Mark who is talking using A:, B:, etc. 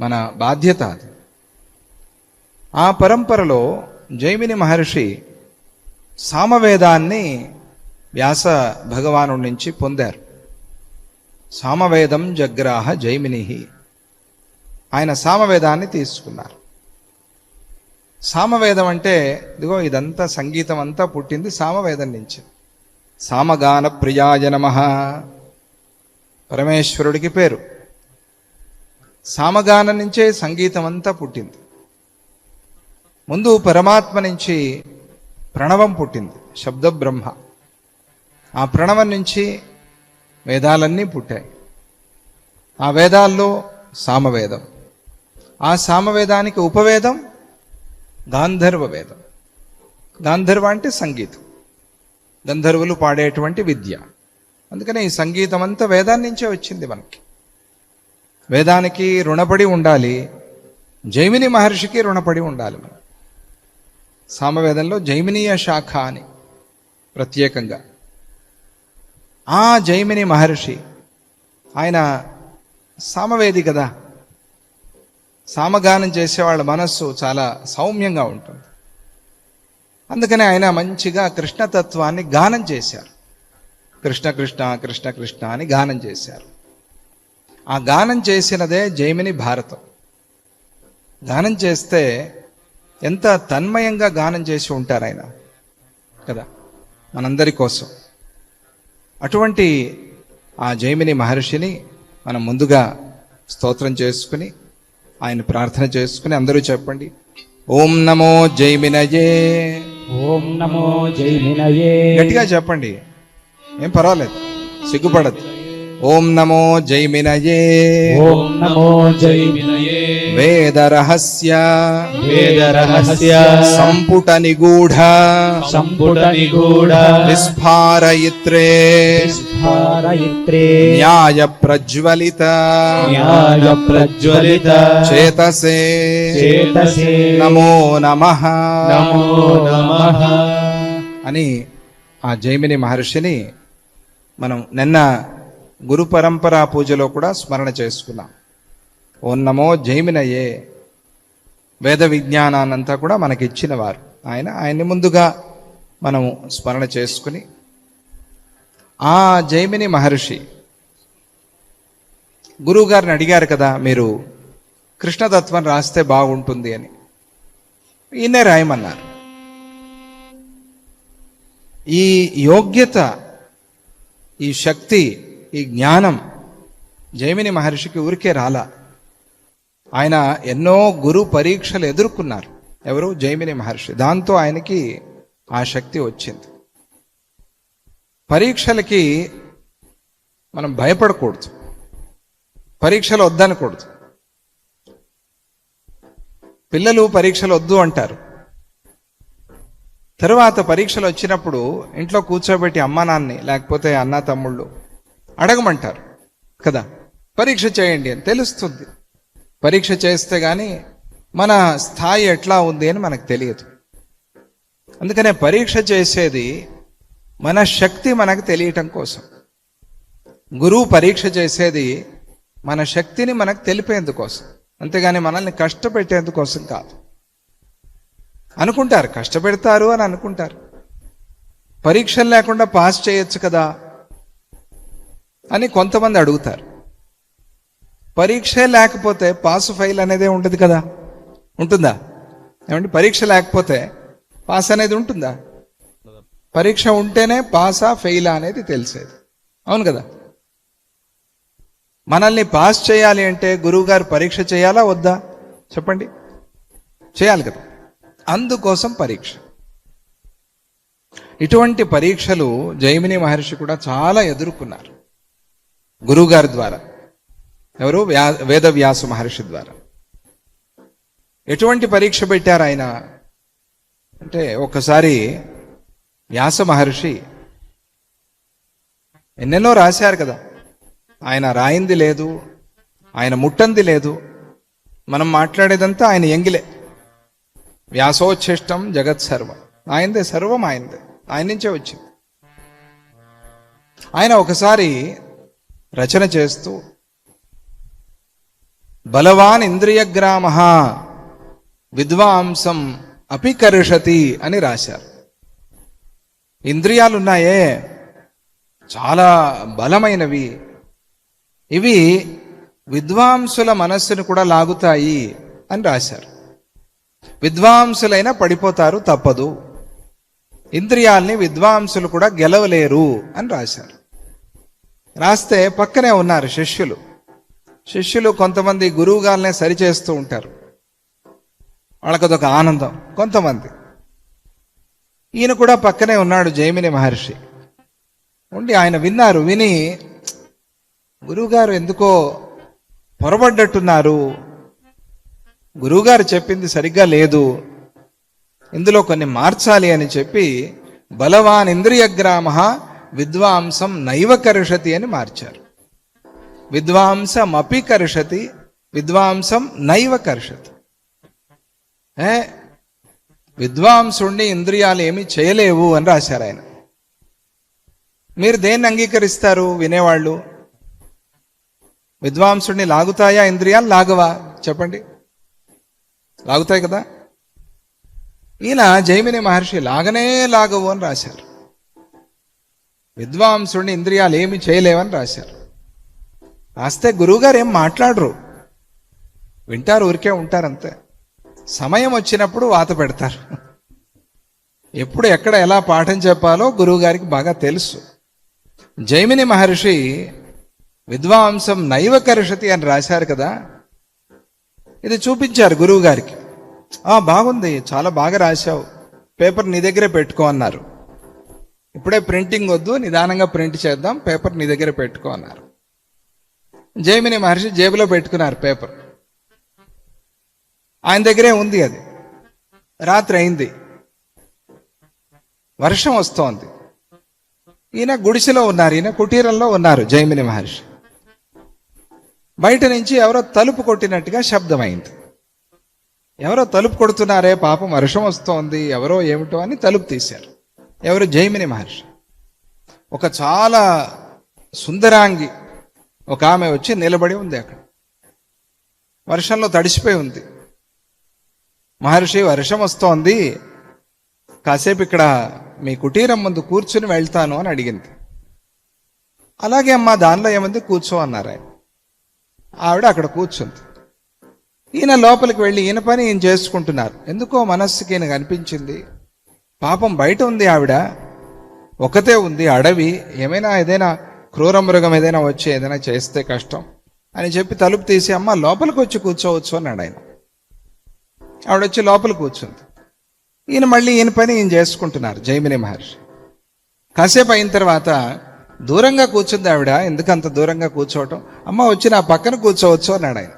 A: మన బాధ్యత అది. ఆ పరంపరలో జైమిని మహర్షి సామవేదాన్ని వ్యాస భగవాను నుంచి పొందారు. సామవేదం జగ్రాహ జైమిని ఆయన సామవేదాన్ని తీసుకున్నారు. సామవేదం అంటే ఇదిగో ఇదంతా సంగీతం అంతా పుట్టింది సామవేదం నుంచి. సామగాన ప్రియాయ నమ. పరమేశ్వరుడికి పేరు. సామగాన నుంచే సంగీతం అంతా పుట్టింది. ముందు పరమాత్మ నుంచి ప్రణవం పుట్టింది శబ్ద బ్రహ్మ ఆ ప్రణవం నుంచి వేదాలన్నీ పుట్టాయి. ఆ వేదాల్లో సామవేదం. ఆ సామవేదానికి ఉపవేదం గాంధర్వ వేదం. గాంధర్వ అంటే సంగీతం. గంధర్వులు పాడేటువంటి విద్య. అందుకనే ఈ సంగీతం అంతా వేదాన్నించే వచ్చింది మనకి. వేదానికి రుణపడి ఉండాలి. జైమిని మహర్షికి రుణపడి ఉండాలి మనం. సామవేదంలో జైమినీయ శాఖ అని ప్రత్యేకంగా. ఆ జైమిని మహర్షి ఆయన సామవేది కదా. సామగానం చేసేవాళ్ళ మనస్సు చాలా సౌమ్యంగా ఉంటుంది. అందుకనే ఆయన మంచిగా కృష్ణతత్వాన్ని గానం చేశారు. కృష్ణ కృష్ణ కృష్ణ కృష్ణ అని గానం చేశారు. ఆ గానం చేసినదే జైమిని భారతం. గానం చేస్తే ఎంత తన్మయంగా గానం చేసి ఉంటారు ఆయన. కదా? మనందరి కోసం. అటువంటి ఆ జైమిని మహర్షిని మనం ముందుగా స్తోత్రం చేసుకుని ఆయన ప్రార్థన చేసుకుని అందరూ చెప్పండి. ఓం నమో జైమినయే.
B: ఓం నమో జైమినయే.
A: గట్టిగా చెప్పండి. ఏం పర్వాలేదు. సిగ్గుపడద్దు. ఓం నమో జైమినయే.
B: ఓం నమో జైమినయే.
A: వేద రహస్య
B: వేద రహస్య
A: సంపుట నిగూఢ.
B: సంపుట నిగూఢ.
A: విస్ఫారయిత్రే
B: స్ఫారయిత్రే
A: న్యాయ ప్రజ్వలిత
B: న్యాయ ప్రజ్వలిత
A: చేతసే.
B: చేతసే.
A: నమో నమః.
B: నమో నమః.
A: అని ఆ జైమిని మహర్షిని మనం నిన్న గురు పరంపరా పూజలో కూడా స్మరణ చేసుకున్నాం. ఓం నమో జైమినయే. వేద విజ్ఞానాన్నంతా కూడా మనకి ఇచ్చిన వారు. ఆయన ఆయన్ని ముందుగా మనము స్మరణ చేసుకుని ఆ జైమిని మహర్షి గురువు గారిని అడిగారు కదా మీరు కృష్ణతత్వం రాస్తే బాగుంటుంది అని. ఈయనే రాయమన్నారు. ఈ యోగ్యత ఈ శక్తి ఈ జ్ఞానం జైమిని మహర్షికి ఊరికే రాలా. ఆయన ఎన్నో గురు పరీక్షలు ఎదుర్కొన్నారు. ఎవరు? జైమిని మహర్షి. దాంతో ఆయనకి ఆ శక్తి వచ్చింది. పరీక్షలకి మనం భయపడకూడదు. పరీక్షలు వద్దనకూడదు. పిల్లలు పరీక్షలు వద్దు అంటారు. తరువాత పరీక్షలు వచ్చినప్పుడు ఇంట్లో కూర్చోబెట్టి అమ్మా నాన్ని లేకపోతే అన్న తమ్ముళ్ళు అడగమంటారు. కదా? పరీక్ష చేయండి అని తెలుస్తుంది. పరీక్ష చేస్తే కానీ మన స్థాయి ఎట్లా ఉంది అని మనకు తెలియదు. అందుకనే పరీక్ష చేసేది మన శక్తి మనకు తెలియటం కోసం. గురువు పరీక్ష చేసేది మన శక్తిని మనకు తెలిపేందుకోసం. అంతేగాని మనల్ని కష్టపెట్టేందుకోసం కాదు. అనుకుంటారు కష్టపెడతారు అని అనుకుంటారు. పరీక్షలు లేకుండా పాస్ చేయొచ్చు కదా? అని కొంతమంది అడుగుతారు. పరీక్షే లేకపోతే పాస్ ఫెయిల్ అనేదే ఉంటుంది కదా? ఉంటుందా? ఏమంటే పరీక్ష లేకపోతే పాస్ అనేది ఉంటుందా? పరీక్ష ఉంటేనే పాసా ఫెయిలా అనేది తెలిసేది. అవును కదా? మనల్ని పాస్ చేయాలి అంటే గురువుగారు పరీక్ష చేయాలా వద్దా? చెప్పండి. చేయాలి కదా. అందుకోసం పరీక్ష. ఇటువంటి పరీక్షలు జైమిని మహర్షి కూడా చాలా ఎదుర్కొన్నారు. గురువుగారి ద్వారా. ఎవరు? వ్యా వేదవ్యాసు మహర్షి ద్వారా. ఎటువంటి పరీక్ష పెట్టారు ఆయన? అంటే ఒకసారి వ్యాస మహర్షి ఎన్నెన్నో రాశారు కదా. ఆయన రాయింది లేదు ఆయన ముట్టంది లేదు. మనం మాట్లాడేదంతా ఆయన ఎంగిలే. వ్యాసోచ్ఛిష్టం జగత్ సర్వం. ఆయనదే సర్వం ఆయనదే. ఆయన నుంచే వచ్చింది. ఆయన ఒకసారి రచన చేస్తూ బలవాన్ ఇంద్రియగ్రామ విద్వాంసం అపికర్షతి అని రాశారు. ఇంద్రియాలున్నాయే చాలా బలమైనవి. ఇవి విద్వాంసుల మనస్సును కూడా లాగుతాయి అని రాశారు. విద్వాంసులైనా పడిపోతారు తప్పదు. ఇంద్రియాల్ని విద్వాంసులు కూడా గెలవలేరు అని రాశారు. రాస్తే పక్కనే ఉన్నారు శిష్యులు. శిష్యులు కొంతమంది గురువు గారినే సరిచేస్తూ ఉంటారు. వాళ్ళకి అదొక ఆనందం కొంతమంది. ఈయన కూడా పక్కనే ఉన్నాడు జైమిని మహర్షి. ఉండి ఆయన విన్నారు విని గురువుగారు ఎందుకో పొరబడ్డట్టున్నారు. గురువుగారు చెప్పింది సరిగ్గా లేదు. ఇందులో కొన్ని మార్చాలి అని చెప్పి బలవాన్ ఇంద్రియగ్రామ విద్వాంసం నైవ కరుషతి అని మార్చారు. విద్వాంసం అపి కరుషతి విద్వాంసం నైవ కరిషతి. ఏ? విద్వాంసుణ్ణి ఇంద్రియాలు ఏమి చేయలేవు అని రాశారు ఆయన. మీరు దేన్ని అంగీకరిస్తారు వినేవాళ్ళు? విద్వాంసుడిని లాగుతాయా ఇంద్రియాలు? లాగవా? చెప్పండి. లాగుతాయి కదా? ఈయన జైమిని మహర్షి లాగనే లాగవు అని రాశారు. విద్వాంసుడిని ఇంద్రియాలు ఏమి చేయలేవని రాశారు. రాస్తే గురువుగారు ఏం మాట్లాడరు. వింటారు ఊరికే ఉంటారంతే. సమయం వచ్చినప్పుడు వాత పెడతారు. ఎప్పుడు ఎక్కడ ఎలా పాఠం చెప్పాలో గురువుగారికి బాగా తెలుసు. జైమిని మహర్షి విద్వాంసం నైవకరుషతి అని రాశారు కదా. ఇది చూపించారు గురువుగారికి. బాగుంది చాలా బాగా రాశావు. పేపర్ నీ దగ్గరే పెట్టుకో అన్నారు. ఇప్పుడే ప్రింటింగ్ వద్దు నిదానంగా ప్రింట్ చేద్దాం పేపర్ నీ దగ్గర పెట్టుకో అన్నారు. జైమిని మహర్షి జేబులో పెట్టుకున్నారు పేపర్. ఆయన దగ్గరే ఉంది అది. రాత్రి అయింది. వర్షం వస్తోంది. ఈయన గుడిసెలో ఉన్నారు ఈయన కుటీరంలో ఉన్నారు జైమిని మహర్షి. బయట నుంచి ఎవరో తలుపు కొట్టినట్టుగా శబ్దమైంది. ఎవరో తలుపు కొడుతున్నారే పాపం వర్షం వస్తోంది ఎవరో ఏమిటో అని తలుపు తీశారు. ఎవరు? జైమిని మహర్షి. ఒక చాలా సుందరాంగి ఒక ఆమె వచ్చి నిలబడి ఉంది అక్కడ. వర్షంలో తడిసిపోయి ఉంది. మహర్షి వర్షం వస్తోంది. కాసేపు ఇక్కడ మీ కుటీరం ముందు కూర్చుని వెళ్తాను అని అడిగింది. అలాగే అమ్మా దానిలో ఏముంది? కూర్చో అన్నారు ఆయన. ఆవిడ అక్కడ కూర్చుంది. ఈయన లోపలికి వెళ్ళి ఈయన పని ఈయన చేసుకుంటున్నారు. ఎందుకో మనస్సుకి ఈయనకు అనిపించింది. పాపం బయట ఉంది ఆవిడ. ఒకతే ఉంది అడవి. ఏమైనా ఏదైనా క్రూర మృగం ఏదైనా వచ్చి ఏదైనా చేస్తే కష్టం అని చెప్పి తలుపు తీసి అమ్మ లోపలికి వచ్చి కూర్చోవచ్చు అన్నాడు ఆయన. ఆవిడ వచ్చి లోపల కూర్చుంది. ఈయన మళ్ళీ ఈయన పని ఈయన చేసుకుంటున్నారు జైమిని మహర్షి. కాసేపు అయిన తర్వాత దూరంగా కూర్చుంది ఆవిడ. ఎందుకంత దూరంగా కూర్చోవటం? అమ్మ వచ్చి నా పక్కన కూర్చోవచ్చు అన్నాడు ఆయన.